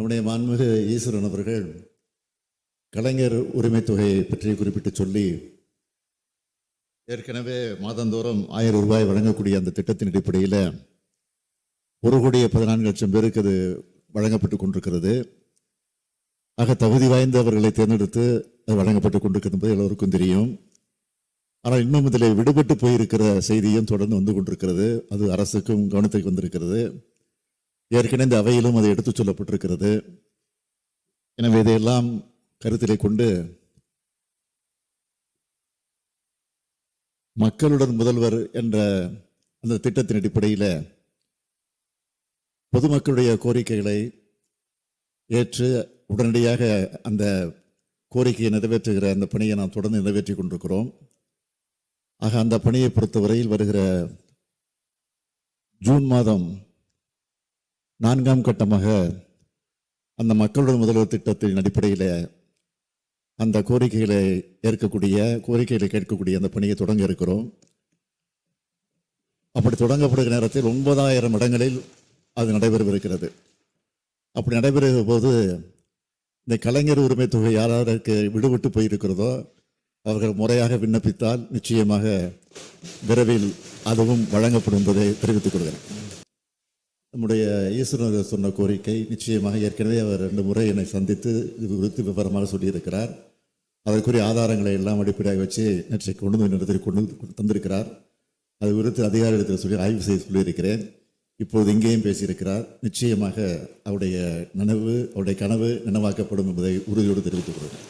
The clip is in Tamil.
நம்முடைய மாண்புமிகு ஈஸ்வரன் அவர்கள் கலைஞர் உரிமை தொகையை பற்றி குறிப்பிட்டு சொல்லி ஏற்கனவே மாதந்தோறும் ஆயிரம் ரூபாய் வழங்கக்கூடிய அந்த திட்டத்தின் அடிப்படையில் ஒரு கோடியே பதினான்கு லட்சம் பேருக்கு அது வழங்கப்பட்டு கொண்டிருக்கிறது. ஆக தகுதி வாய்ந்தவர்களை தேர்ந்தெடுத்து அது வழங்கப்பட்டு கொண்டிருக்கிறது என்பது எல்லோருக்கும் தெரியும். ஆனால் இன்னும் இதில் விடுபட்டு போயிருக்கிற செய்தியும் தொடர்ந்து வந்து கொண்டிருக்கிறது. அது அரசுக்கும் கவனத்துக்கு வந்திருக்கிறது. ஏற்கனவே இந்த அவையிலும் அது எடுத்துச் சொல்லப்பட்டிருக்கிறது. எனவே இதையெல்லாம் கருத்திலே கொண்டு மக்களுடன் முதல்வர் என்ற அந்த திட்டத்தின் அடிப்படையில் பொதுமக்களுடைய கோரிக்கைகளை ஏற்று உடனடியாக அந்த கோரிக்கையை நிறைவேற்றுகிற அந்த பணியை நாம் தொடர்ந்து நிறைவேற்றி கொண்டிருக்கிறோம். ஆக அந்த பணியை பொறுத்தவரையில் வருகிற ஜூன் மாதம் நான்காம் கட்டமாக அந்த மக்களுடன் முதல்வர் திட்டத்தின் அடிப்படையில் அந்த கோரிக்கைகளை ஏற்கக்கூடிய கோரிக்கைகளை கேட்கக்கூடிய அந்த பணியை தொடங்க இருக்கிறோம். அப்படி தொடங்கப்படுகிற நேரத்தில் ஒன்பதாயிரம் இடங்களில் அது நடைபெறவிருக்கிறது. அப்படி நடைபெறுகிற போது இந்த கலைஞர் உரிமை தொகை யாராருக்கு விடுபட்டு போயிருக்கிறதோ அவர்கள் முறையாக விண்ணப்பித்தால் நிச்சயமாக விரைவில் அதுவும் வழங்கப்படும் என்பதை தெரிவித்துக் கொள்கிறேன். நம்முடைய ஈஸ்வரர் சொன்ன கோரிக்கை நிச்சயமாக ஏற்கனவே அவர் ரெண்டு முறை என்னை சந்தித்து இது குறித்து விவரமாக சொல்லியிருக்கிறார். அதற்குரிய ஆதாரங்களை எல்லாம் அடிப்படையாக வச்சு நேற்றை கொண்டு வந்து இடத்தில் கொண்டு வந்து தந்திருக்கிறார். அது குறித்து அதிகாரிகளிடத்தில் சொல்லி ஆய்வு செய்து சொல்லியிருக்கிறேன். இப்போது இங்கேயும் பேசியிருக்கிறார். நிச்சயமாக அவருடைய நனவு அவருடைய கனவு நனவாக்கப்படும் என்பதை உறுதியோடு தெரிவித்துக் கொள்கிறேன்.